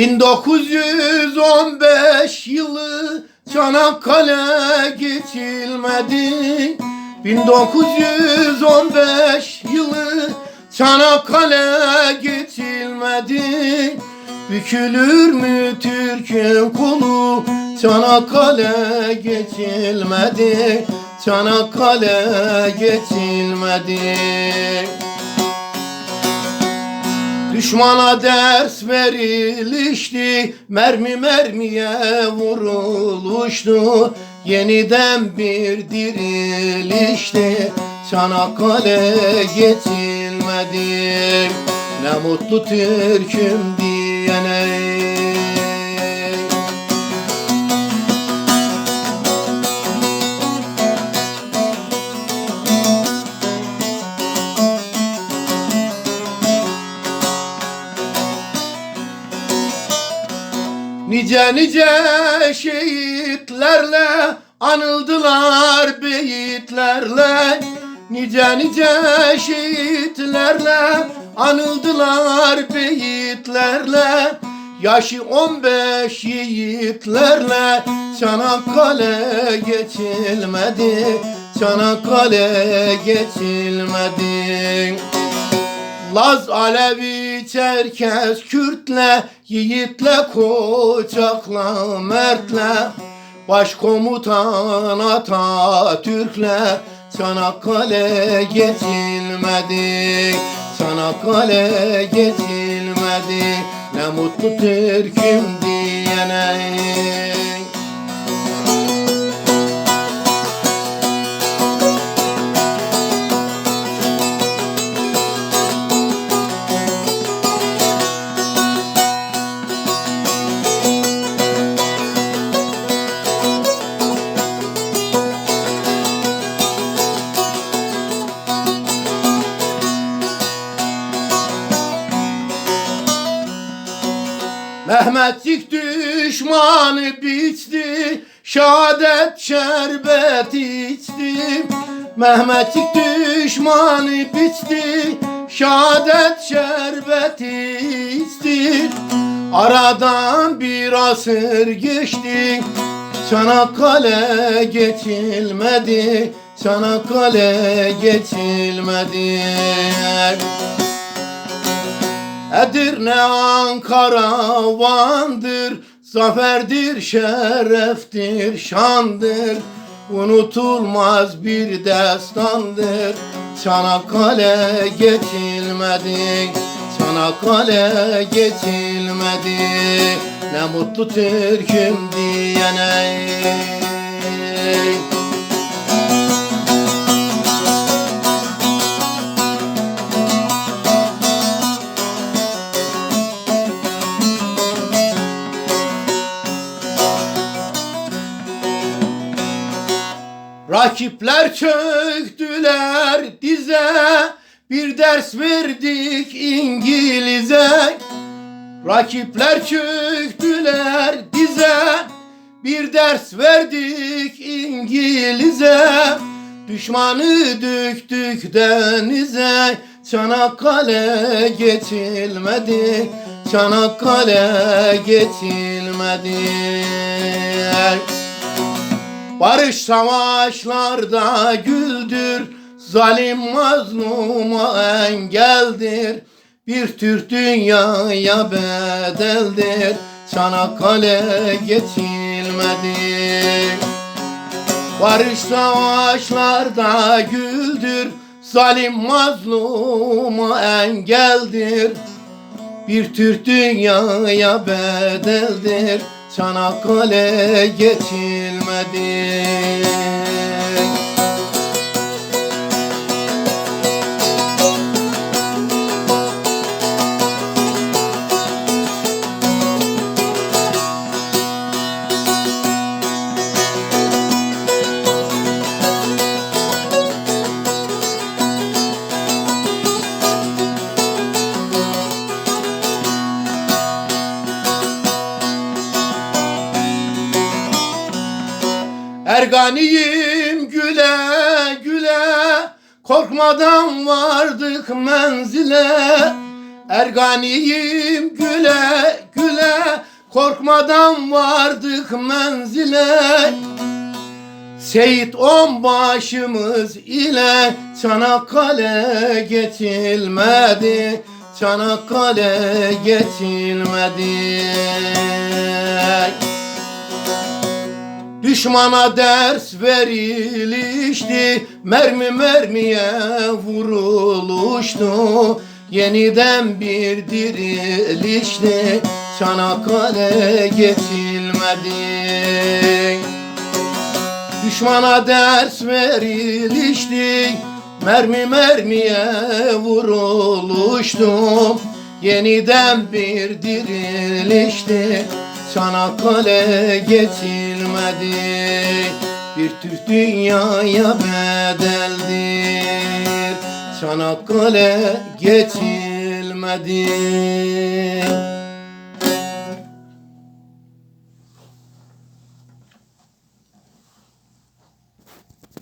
1915 yılı Çanakkale geçilmedi. 1915 yılı Çanakkale geçilmedi. Bükülür mü Türk'ün kolu? Çanakkale geçilmedi. Çanakkale geçilmedi Düşmana ders verilişti, mermi mermiye vuruluştu. Yeniden bir dirilişti, Çanakkale geçilmedi. Ne mutlu Türk'üm diyene. Nice nice şehitlerle anıldılar beyitlerle. Nice nice şehitlerle anıldılar beyitlerle. Yaşı 15 yiğitlerle Çanakkale geçilmedi. Çanakkale geçilmedi Laz Alevi Çerkez Kürtle Yiğitle Koçakla Mertle. Başkomutan Atatürk'le Çanakkale geçilmedi. Çanakkale geçilmedi. Ne mutlu Türk'üm diyene Mehmetçik düşmanı biçti, şehadet şerbet içti. Mehmetçik düşmanı biçti, şehadet şerbet içti. Aradan bir asır geçti, Çanakkale geçilmedi, Çanakkale geçilmedi. Edirne Ankara Van'dır Zaferdir, şereftir, şandır. Unutulmaz bir destandır. Çanakkale geçilmedi Çanakkale geçilmedi. Ne mutlu Türk'üm diyene Rakipler çöktüler dize Bir ders verdik İngiliz'e. Rakipler çöktüler dize Bir ders verdik İngiliz'e. Düşmanı döktük denize Çanakkale geçilmedi Çanakkale geçilmedi Barış savaşlarda güldür, zalim mazluma engeldir. Bir Türk dünyaya bedeldir, Çanakkale geçilmedi. Barış savaşlarda güldür, zalim mazluma engeldir. Bir Türk dünyaya bedeldir Çanakkale geçilmedi Erganiyim güle güle. Korkmadan vardık menzile. Erganiyim güle güle. Korkmadan vardık menzile. Seyit onbaşımız ile Çanakkale geçilmedi Çanakkale geçilmedi Düşmana ders verilişti Mermi mermiye vuruluştu. Yeniden bir dirilişti Çanakkale geçilmedi Düşmana ders verilişti Mermi mermiye vuruluştu. Yeniden bir dirilişti Çanakkale geçilmedi Bir Türk dünyaya bedeldir Çanakkale geçilmedi